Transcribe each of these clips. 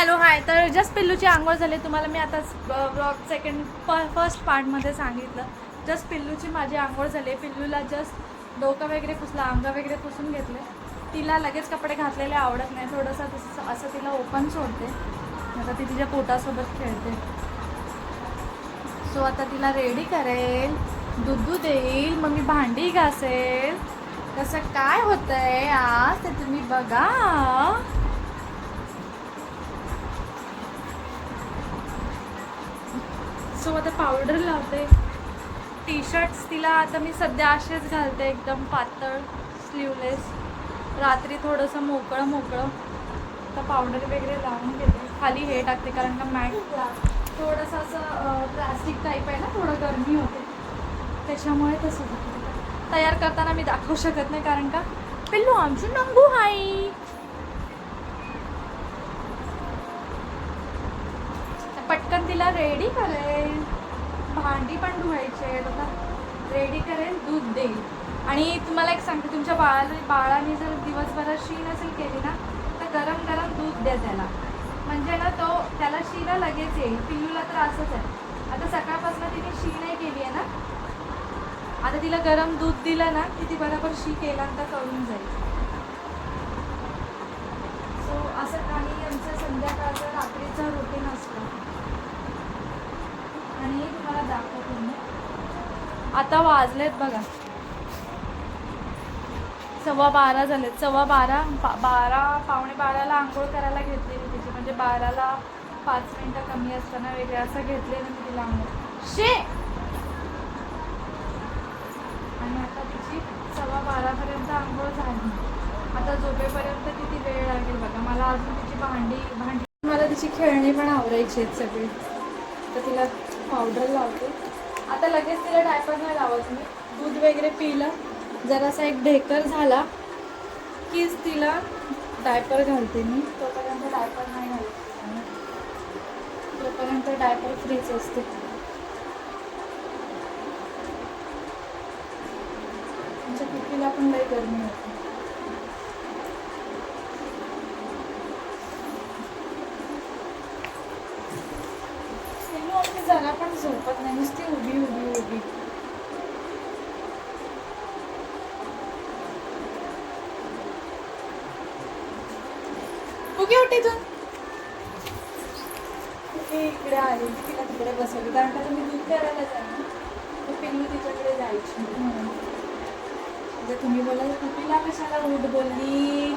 Hello hi तर just पिल्लूची आंघोळ झाली. तुम्हाला मी आता ब्लॉग सेकंड फ फर्स्ट पार्टमध्ये सांगितलं. जस्ट पिल्लूची माझी आंघोळ झाली. पिल्लूला जस्ट डोकं वगैरे पुसलं अंग वगैरे पुसून घेतले. तिला लगेच कपडे घातलेले आवडत नाही. थोडंसं तसं असं तिला ओपन सोडते. आता ती तिच्या पोटासोबत खेळते. सो आता तिला रेडी करेल. दूध दूध देईल. मग मी भांडी घासेल. कसं काय होतंय आज ते तुम्ही बघा. त्याच्यासोबत आता पावडर लावते. टी शर्ट्स तिला आता मी सध्या असेच घालते एकदम पातळ स्लीवलेस रात्री थोडंसं मोकळं मोकळं. तर पावडर वगैरे लावून घेते. खाली हे टाकते कारण का मॅट थोडंसं असं प्लास्टिक टाईप आहे ना थोडं गरमी होते. त्याच्यामुळे तसं तयार करताना मी दाखवू शकत नाही कारण का पिल्लू आमची नंगू हाई पटकन तिला रेडी करेल. भांडी पण धुवायचे आता. रेडी करेल दूध देईल. आणि तुम्हाला एक सांगते तुमच्या बाळाला बाळाने जर दिवसभरात शी नसेल केली ना तर गरम गरम दूध द्या त्याला. म्हणजे ना तो त्याला शीला लगेच येईल. पिल्लूला तर असंच आहे. आता सकाळपासून तिने शी नाही केली आहे ना. आता तिला गरम दूध दिलं ना की ती बरोबर शी केल्यानंतर करून जाईल. सो असं काही आमचं संध्याकाळचं रात्री रुटीन असतं आणि तुम्हाला आता वाजलेत बघा. सव्वा बारा झालेत. सव्वा बारा पा बारा पावणे बाराला आंघोळ करायला घेतलेली तिची. म्हणजे बाराला पाच मिनटं कमी असताना वेगळे असं घेतलेलं मी तिला आंघोळ शे! आणि आता तिची सव्वा बारापर्यंत आंघोळ झाली. आता झोपेपर्यंत किती वेळ लागेल बघा. मला अजून तिची भांडी भांडी मला तिची खेळणी पण आवडायची आहेत सगळी. तर तिला पावडर लावते. आता लगेच तिला डायपर नाही लावत मी दूध वगैरे पिलं. जरासा एक ढेकर झाला कीच तिला डायपर घालते मी. तोपर्यंत डायपर नाही घालत. तोपर्यंत डायपर फ्रीच असते. आमच्या कुकीला पण लई गरमी होते. जागा पण झोपत नाही. नुसती उभी उभी उभी. उगी उठी तू इकडे आली तिला तिकडे बसवली. कारण का तुम्ही दूध करायला जाईल तर पिल्लू तिच्याकडे जायची. म्हणून म्हणजे तुम्ही बोलाल कुपीला कशाला उठ बोलली?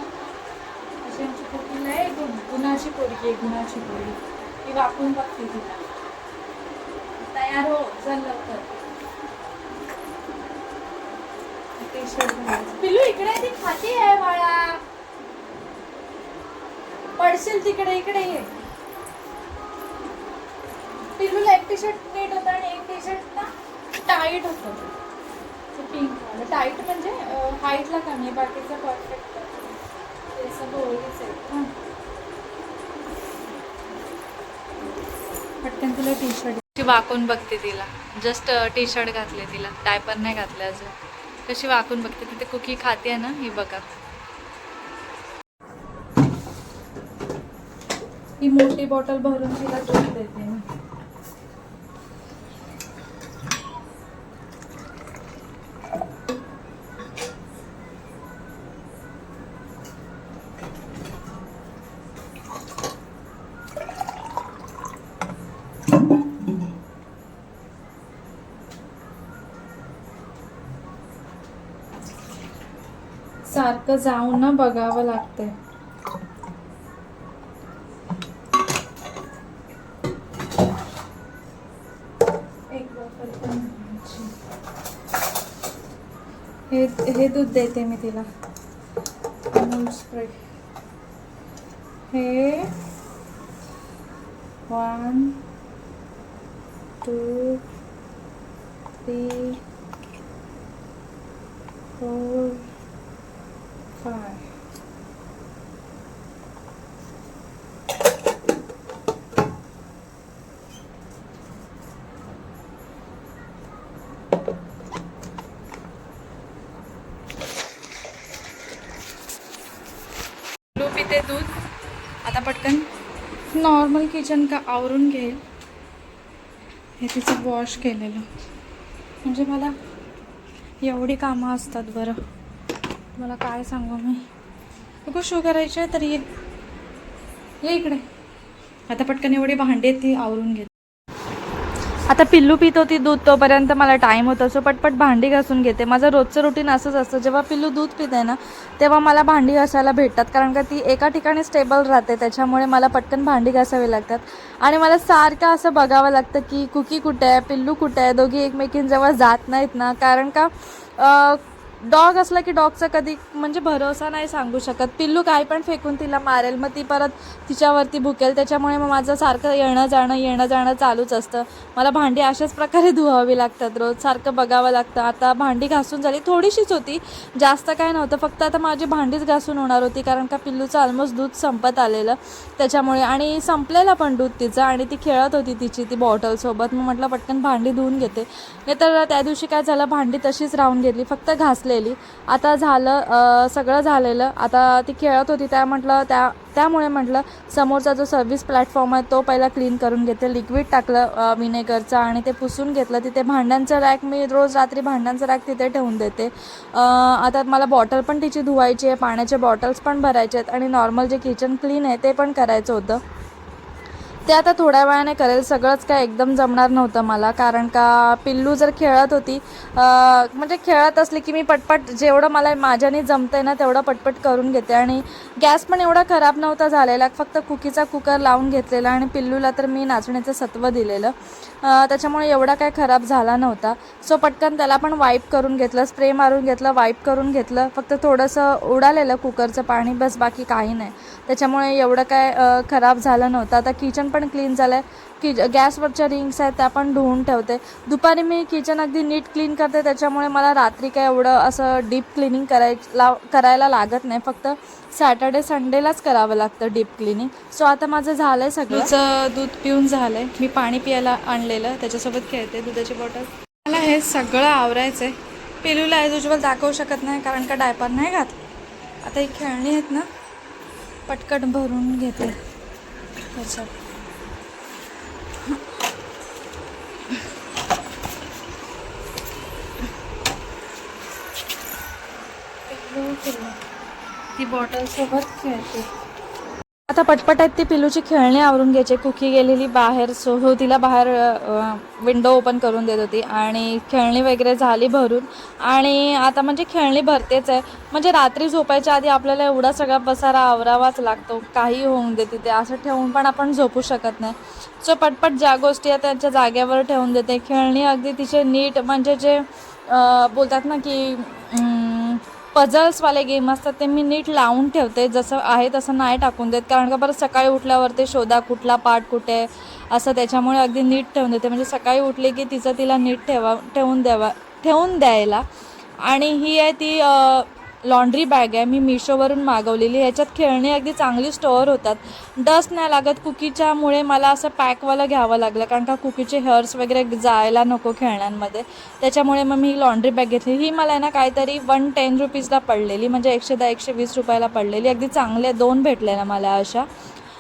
अशी आमची कुपीला आहे गुणाची पोरगी आहे गुणाची पोरगी. ती वाकून बघते तिला. तयार हो चल लवकर. पिल्लू इकडे ती खाती आहे बाळा. पडशील तिकडे इकडे ये. पिल्लूला एक टी शर्ट नीट होतं आणि एक टी शर्ट ना टाईट होतं. पिंक टाईट म्हणजे हाईटला कमी आहे बाकीचं परफेक्ट ते सगळं ओळीच आहे. पटकन तुला टी शर्ट कशी वाकून बघते तिला? जस्ट टी शर्ट घातले तिला. डायपर नाही घातले अजून. कशी वाकून बघते तिथे कुकी खाते ना ही बघा. ही मोठी बॉटल भरून तिला दूध देते मी. सारखं जाऊन ना बघावं लागतंय. हे हे दूध देते मी तिला. अमूल स्प्रे हे one two three four five पिते दूध आता पटकन नॉर्मल किचन का आवरून घेईल. हे तिचं वॉश केलेलं. म्हणजे मला एवढी कामं असतात बरं. मला काय सांगू मी? नको शो करायचे आहे तर. ये ये इकडे. आता पटकन एवढी भांडी आहेत ती आवरून घेते आता पिल्लू पित होती दूध तोपर्यंत मला टाईम होता सो पटपट भांडी घासून घेते. माझं रोजचं रुटीन असंच असतं. जेव्हा पिल्लू दूध पिते ना तेव्हा मला भांडी घासायला भेटतात. कारण का ती एका ठिकाणी स्टेबल राहते. त्याच्यामुळे मला पटकन भांडी घासावी लागतात. आणि मला सारखं असं बघावं लागतं की कुकी कुठे आहे पिल्लू कुठे आहे? दोघी एकमेकींजवळ जात नाहीत ना. कारण का डॉग असला की डॉगचा कधी म्हणजे भरोसा नाही सांगू शकत. पिल्लू काय पण फेकून तिला मारेल. मग ती परत तिच्यावरती भुकेल. त्याच्यामुळे मग माझं सारखं येणं जाणं येणं जाणं चालूच असतं. मला भांडी अशाच प्रकारे धुवावी लागतात रोज. सारखं बघावं लागतं. आता भांडी घासून झाली. थोडीशीच होती. जास्त काय नव्हतं. फक्त आता माझी भांडीच घासून होणार होती. कारण का पिल्लूचं ऑलमोस्ट दूध संपत आलेलं. त्याच्यामुळे आणि संपलेलं पण दूध तिचं. आणि ती खेळत होती तिची ती बॉटलसोबत मग म्हटलं पटकन भांडी धुवून घेते. नाही तर त्या दिवशी काय झालं? भांडी तशीच राहून गेली. फक्त घासले घासलेली आता झालं सगळं झालेलं. आता ती खेळत होती त्या म्हटलं त्या त्यामुळे म्हटलं समोरचा जो सर्व्हिस प्लॅटफॉर्म आहे तो पहिला क्लीन करून घेते लिक्विड टाकलं विनेगरचं आणि ते पुसून घेतलं. तिथे भांड्यांचं रॅक मी रोज रात्री भांड्यांचं रॅक तिथे ठेवून देते. आता मला बॉटल पण तिची धुवायची आहे पाण्याचे बॉटल्स पण भरायचे आहेत आणि नॉर्मल जे किचन क्लीन आहे ते पण करायचं होतं. ते आता थोड्या वेळाने करेल. सगळंच काय एकदम जमणार नव्हतं मला. कारण का पिल्लू जर खेळत होती म्हणजे खेळत असली की मी पटपट जेवढं मला माझ्याने जमतंय ना तेवढं पटपट करून घेते. आणि गॅस पण एवढा खराब नव्हता झालेला. फक्त कुकीचा कुकर लावून घेतलेला आणि पिल्लूला तर मी नाचण्याचं सत्व दिलेलं. त्याच्यामुळे एवढा काय खराब झाला नव्हता. सो पटकन त्याला पण वाईप करून घेतलं. स्प्रे मारून घेतलं वाईप करून घेतलं. फक्त थोडंसं उडालेलं कुकरचं पाणी. बस बाकी काही नाही. त्याच्यामुळे एवढं काय खराब झालं नव्हतं. आता किचन पण क्लीन झालं आहे कि गॅसवरच्या रिंग्स आहेत त्या पण धुवून ठेवते. दुपारी मी किचन अगदी नीट क्लीन करते त्याच्यामुळे मला रात्री काय एवढं असं डीप क्लिनिंग कराय लाव करायला लागत नाही. फक्त सॅटर्डे संडेलाच करावं लागतं डीप क्लिनिंग सो आता माझं झालं आहे सगळं दूध पिऊन झालं आहे मी पाणी प्यायला आणलेलं. त्याच्यासोबत खेळते दुधाची बॉटल मला हे सगळं आवरायचं आहे पिलूला ॲज युजल दाखवू शकत नाही कारण का डायपर नाही घात? आता ही खेळणी आहेत ना पटकन भरून घेते. त्याच्यात. ती बॉटल सोबत खेळते. आता पटपट आहेत ती पिलूची खेळणी आवरून घ्यायची. कुकी गेलेली बाहेर सो हो, तिला बाहेर विंडो ओपन करून देत होती. आणि खेळणी वगैरे झाली भरून. आणि आता म्हणजे खेळणी भरतेच आहे. म्हणजे रात्री झोपायच्या आधी आपल्याला एवढा सगळा पसारा आवरावाच लागतो. काही होऊन दे तिथे. असं ठेवून पण आपण झोपू शकत नाही. सो पटपट ज्या गोष्टी आहेत त्यांच्या जागेवर ठेवून देते. खेळणी अगदी तिचे नीट म्हणजे जे बोलतात ना की पझल्सवाले गेम असतात ते मी नीट लावून ठेवते जसं आहे तसं नाही टाकून देत. कारण का परत सकाळी उठल्यावर ते शोधा कुठला पार्ट कुठे असं त्याच्यामुळे अगदी नीट ठेवून देते. म्हणजे सकाळी उठले की तिचं तिला नीट ठेवा ठेवून द्यावा ठेवून द्यायला. आणि ही आहे ती लॉन्ड्री बॅग आहे मी मिशोवरून मागवलेली ह्याच्यात खेळणी अगदी चांगली स्टोअर होतात. डस्ट नाही लागत कुकीच्यामुळे मला असं पॅकवालं घ्यावं लागलं कारण का कुकीचे हेअर्स वगैरे जायला नको खेळण्यांमध्ये. त्याच्यामुळे मग मी ही लॉन्ड्री बॅग घेतली. ही मला आहे ना काहीतरी वन टेन रुपीजला पडलेली म्हणजे एकशे दहा एकशे वीस रुपयाला पडलेली. अगदी चांगले दोन भेटलेल्या मला अशा.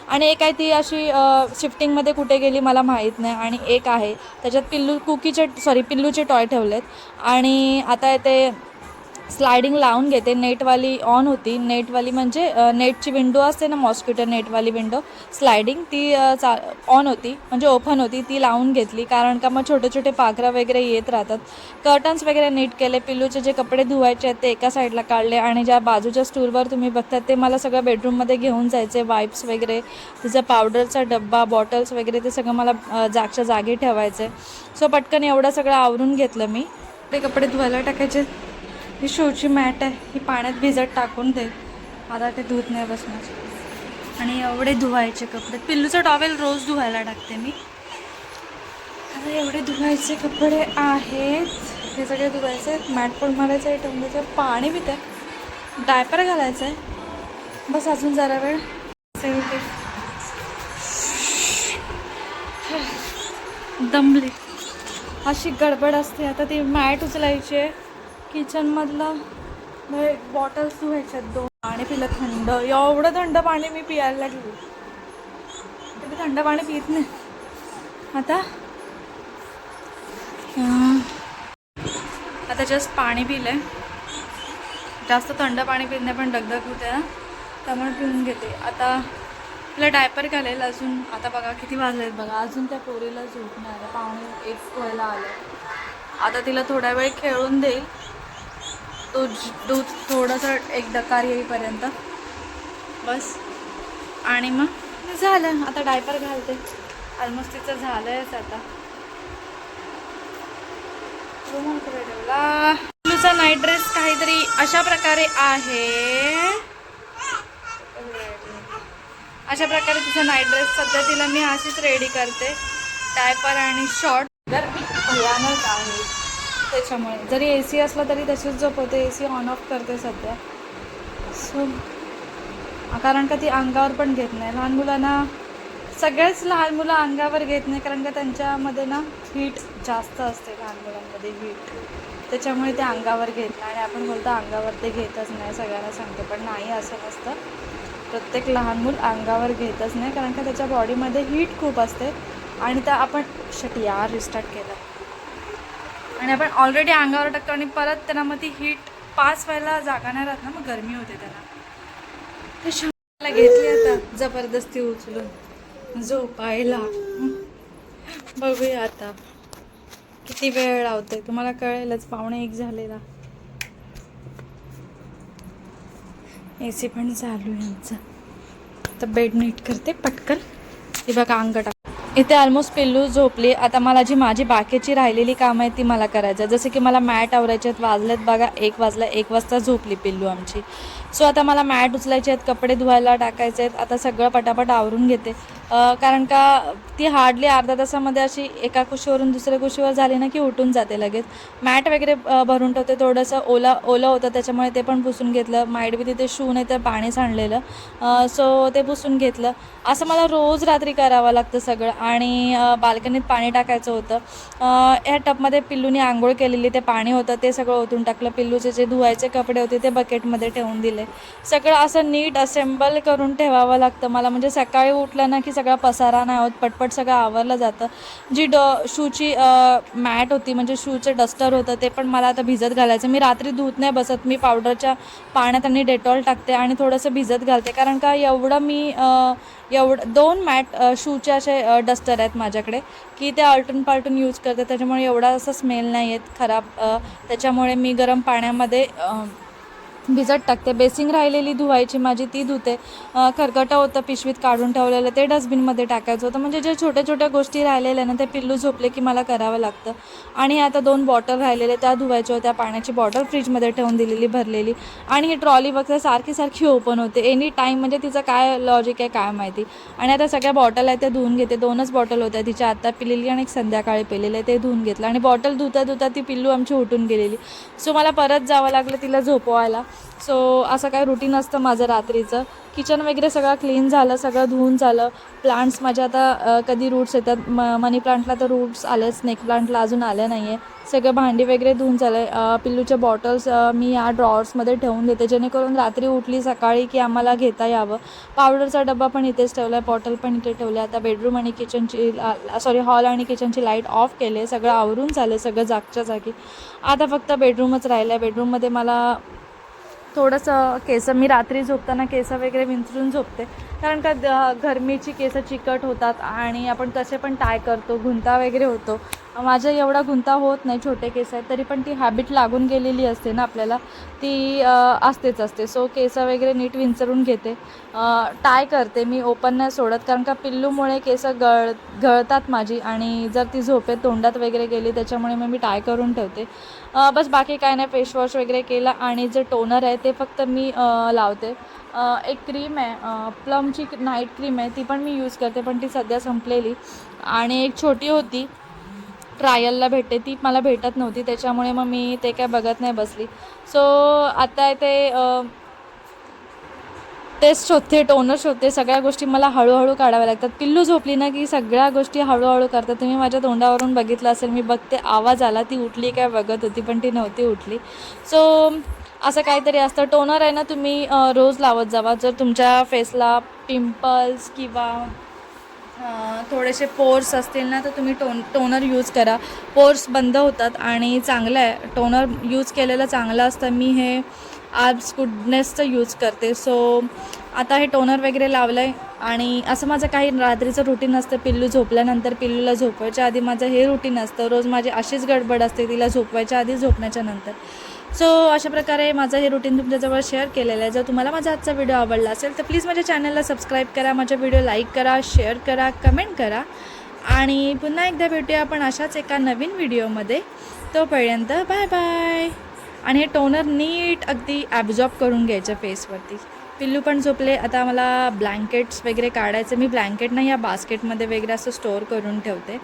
आणि एक आहे ती अशी शिफ्टिंगमध्ये कुठे गेली मला माहीत नाही. आणि एक आहे त्याच्यात पिल्लू कुकीचे सॉरी पिल्लूचे टॉय ठेवलेत. आणि आता ते स्लायडिंग लावून घेते. नेटवाली ऑन होती. नेटवाली म्हणजे नेटची विंडो असते ना मॉस्किटो नेटवाली विंडो स्लायडिंग ती चा ऑन होती. म्हणजे ओपन होती. ती लावून घेतली. कारण का मग छोटे छोटे पाखरं वगैरे येत राहतात. कर्टन्स वगैरे नीट केले. पिल्लूचे जे कपडे धुवायचे आहेत ते एका साईडला काढले. आणि ज्या बाजूच्या स्टूलवर तुम्ही बघतात ते मला सगळं बेडरूममध्ये घेऊन जायचे. वाईप्स वगैरे तिचा पावडरचा डब्बा बॉटल्स वगैरे ते सगळं मला जागच्या जागी ठेवायचे. सो पटकन एवढं सगळं आवरून घेतलं मी. ते कपडे धुवायला टाकायचे. ही शोची मॅट आहे ही पाण्यात भिजत टाकून दे. आता ते धुत नाही बसणार. आणि एवढे धुवायचे कपडे. पिल्लूचा टॉवेल रोज धुवायला टाकते मी. आता एवढे धुवायचे कपडे आहेत. हे सगळे धुवायचे आहेत. मॅट पण मारायचं आहे ठेवून पाणी पित आहे डायपर घालायचं आहे. बस अजून जरा वेळ. दमली. अशी गडबड असते. आता ती मॅट उचलायची आहे. किचनमधलं बॉटल्स तू ह्याच्यात दोन. पाणी पिलं थंड. एवढं थंड पाणी मी पियायला लागली. कधी थंड पाणी पित नाही. आता? आता जस्ट पाणी पिलं जास्त थंड पाणी पित नाही पण दगदग होते ना त्यामुळे पिऊन घेते. आता तिला डायपर घालेल अजून. आता बघा किती वाजले आहेत बघा. अजून त्या पोरीला झोप नाही एक व्हायला आलं. आता तिला थोडा वेळ खेळून देईल. दूध दूध थोडंसं एक डकार येईपर्यंत. बस. आणि मग? झालं. आता डायपर घालते. ऑलमोस्ट तिचं झालंयच आता. पिल्लूचा नाईट ड्रेस काहीतरी अशा प्रकारे आहे. अशा प्रकारे तिचा नाईट ड्रेस सध्या तिला मी अशीच रेडी करते. डायपर आणि शॉर्ट भयानक आहे. त्याच्यामुळे. जरी ए सी असला तरी तशीच झोपवते. ए सी ऑन ऑफ करते सध्या. सो कारण का ती अंगावर पण घेत नाही. लहान मुलांना सगळ्याच लहान मुलं अंगावर घेत नाही. कारण का त्यांच्यामध्ये ना हीट जास्त असते लहान मुलांमध्ये हीट त्याच्यामुळे ते अंगावर घेत नाही. आणि आपण बोलतो अंगावर ते घेतच नाही. सगळ्यांना सांगतो. पण नाही असं नसतं. प्रत्येक लहान मूल अंगावर घेतच नाही. कारण का त्याच्या बॉडीमध्ये हीट खूप असते. आणि त्या आपण शट यार रिस्टार्ट केलं. आणि आपण ऑलरेडी अंगावर टाकतो आणि परत त्यांना मग ती हीट पास व्हायला जागा नाही राहत ना मग गरमी होते त्यांना. ते शहाला घेतली आता जबरदस्ती उचलून. झोपायला बघूया आता. किती वेळ लावते तुम्हाला कळेलच पाहुणे एक झालेला. ए सी पण चालू आहे यांचं तर बेड नीट करते पटकन. हे बघा अंग टाक इथे ऑलमोस्ट पिल्लू झोपली. आता मला जी माझी बाकीची राहिलेली कामं आहेत ती मला करायचं. जसं की मला मॅट आवरायचे आहेत वाजलेत बघा एक वाजला एक वाजता झोपली पिल्लू आमची. सो आता मला मॅट उचलायचे आहेत कपडे धुवायला टाकायचे आहेत. आता सगळं पटापट आवरून घेते. कारण का ती हार्डली अर्धा तासामध्ये अशी एका कुशीवरून दुसऱ्या कुशीवर झाली ना की उठून जाते लगेच. मॅट वगैरे भरून ठेवते. थोडंसं ओला ओलं होतं त्याच्यामुळे ते पण पुसून घेतलं. माईट बी तिथे शू नाही तर पाणी सांडलेलं सो ते पुसून घेतलं. असं मला रोज रात्री करावं लागतं सगळं. आणि बाल्कनीत पाणी टाकायचं होतं. या ह्या टपमध्ये पिल्लूने आंघोळ केलेली ते पाणी होतं ते सगळं ओतून टाकलं. पिल्लूचे जे धुवायचे कपडे होते ते बकेटमध्ये ठेवून दिले. सगळं असं नीट असेंबल करून ठेवावं लागतं मला. म्हणजे सकाळी उठलं ना की सगळा पसारा नाही होत पटपट सगळं आवरलं जातं. जी ड शूची मॅट होती म्हणजे शूचे डस्टर होतं ते पण मला आता भिजत घालायचं. मी रात्री धुत नाही बसत. मी पावडरच्या पाण्यात आणि डेटॉल टाकते आणि थोडंसं भिजत घालते. कारण का एवढं मी एवढं दोन मॅट शूचे असे डस्टर आहेत माझ्याकडे की ते आलटून पालटून यूज करते. त्याच्यामुळे एवढा असं स्मेल नाही येत खराब त्याच्यामुळे मी गरम पाण्यामध्ये भिजत टाकते. बेसिंग राहिलेली धुवायची माझी ती धुते. अ, खरकटं होतं पिशवीत काढून ठेवलेलं ते डस्टबिनमध्ये टाकायचं होतं. म्हणजे जे छोट्या छोट्या गोष्टी राहिलेल्या ना ते पिल्लू झोपले की मला करावं लागतं. आणि आता दोन बॉटल राहिलेले त्या धुवायच्या होत्या. पाण्याची बॉटल फ्रीजमध्ये ठेवून दिलेली भरलेली. आणि ही ट्रॉली बघते सारखी सारखी ओपन होते. एनी टाईम म्हणजे तिचं काय लॉजिक आहे काय माहिती. आणि आता सगळ्या बॉटल आहेत त्या धुवून घेते. दोनच बॉटल होत्या तिच्या. आत्ता पिलेली आणि एक संध्याकाळी पिलेले ते धुवून घेतलं. आणि बॉटल धुता धुता ती पिल्लू आमची उठून गेलेली. सो मला परत जावं लागलं तिला झोपवायला. सो असं काय रुटीन असतं माझं रात्रीचं. किचन वगैरे सगळं क्लीन झालं सगळं धुवून झालं. प्लांट्स माझ्या आता कधी रूट्स येतात. म मनी प्लांटला तर रूट्स आले स्नेक प्लांटला अजून आले नाही आहे सगळं भांडी वगैरे धुवून झालं. आहे पिल्लूच्या बॉटल्स मी या ड्रॉवर्समध्ये ठेवून देते. जेणेकरून रात्री उठली सकाळी की आम्हाला घेता यावं. पावडरचा डबा पण इथेच ठेवला आहे बॉटल पण इथे ठेवले. आता बेडरूम आणि किचनची सॉरी हॉल आणि किचनची लाइट ऑफ केले. सगळं आवरून झालं सगळं जागच्या जागी. आता फक्त बेडरूमच राहिलं आहे बेडरूममध्ये मला थोडंसं केस मी रात्री झोपताना केस वगैरे विंचरून झोपते. कारण का द- गरमीची केस चिकट होतात आणि आपण कसे पण टाय करतो गुंता वगैरे होतो. माझा एवढा गुंता होत नाही छोटे केस आहेत तरी पण ती हॅबिट लागून गेलेली असते ना आपल्याला. ती असतेच असते. सो केस वगैरे नीट विंचरून घेते. टाय करते मी ओपन नाही सोडत. कारण का पिल्लूमुळे केस गळ गळतात माझी आणि जर ती झोपेत तोंडात वगैरे गेली त्याच्यामुळे मग मी टाय करून ठेवते. बस बाकी काय नाही फेसवॉश वगैरे केलं आणि जे टोनर आहे ते फक्त मी लावते. एक क्रीम आहे प्लमची नाईट क्रीम आहे ती पण मी यूज करते पण ती सध्या संपलेली. आणि एक छोटी होती ट्रायलला भेटते ती मला भेटत नव्हती त्याच्यामुळे मग मी ते काय बघत नाही बसली. सो आता ते टेस्ट शोधते टोनर शोधते सगळ्या गोष्टी मला हळूहळू काढाव्या लागतात. पिल्लू झोपली ना की सगळ्या गोष्टी हळूहळू करतात. तुम्ही माझ्या तोंडावरून बघितलं असेल मी बघते आवाज आला ती उठली काय बघत होती पण ती नव्हती उठली. सो असं काहीतरी असतं. टोनर आहे ना तुम्ही रोज लावत जावा. जर तुमच्या फेसला पिंपल्स किंवा थोडेसे पोर्स असतील ना तर तुम्ही टोन टोनर यूज करा. पोर्स बंद होतात आणि चांगलं आहे. टोनर यूज केलेलं चांगलं असतं. मी हे आर्ब्स गुडनेसचं यूज करते. सो आता हे टोनर वगैरे लावलं आहे आणि असं माझं काही रात्रीचं रुटीन असतं. पिल्लू झोपल्यानंतर पिल्लूला झोपवायच्या आधी माझं हे रुटीन असतं. रोज माझी अशीच गडबड असते तिला झोपवायच्या आधी झोपण्याच्या नंतर. सो अशा प्रकारे माझं हे रुटीन तुमच्याजवळ शेअर केलेलं आहे. जर तुम्हाला माझा आजचा व्हिडिओ आवडला असेल तर प्लीज माझ्या चॅनलला सबस्क्राईब करा माझ्या व्हिडिओ लाईक करा शेअर करा कमेंट करा. आणि पुन्हा एकदा भेटूया आपण अशाच एका नवीन व्हिडिओमध्ये तोपर्यंत बाय बाय आणि हे टोनर नीट अगदी ॲब्झॉर्ब करून घ्यायचं फेसवरती पिल्लू पण झोपले. आता मला ब्लँकेट्स वगैरे काढायचं. मी ब्लँकेट नाही या बास्केटमध्ये वगैरे असं स्टोअर करून ठेवते.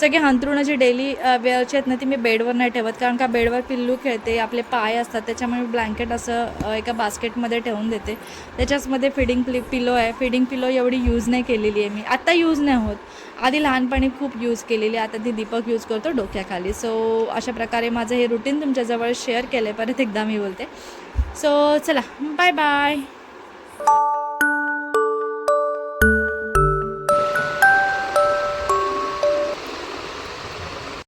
सगळे हंतरुणं जी डेली वेअरची आहेत ना ती मी बेडवर नाही ठेवत. कारण का बेडवर पिल्लू खेळते आपले पाय असतात त्याच्यामुळे मी ब्लँकेट असं एका बास्केटमध्ये ठेवून देते. त्याच्याचमध्ये फिडिंग प्लि पिलो आहे. फिडिंग पिलो एवढी यूज नाही केलेली आहे मी. आत्ता यूज नाही होत. आधी लहानपणी खूप यूज केलेली आहे. आता ती दीपक यूज करतो डोक्याखाली. सो अशा प्रकारे माझं हे रुटीन तुमच्याजवळ शेअर केलं आहे परत एकदा मी बोलते. सो चला. Bye bye Música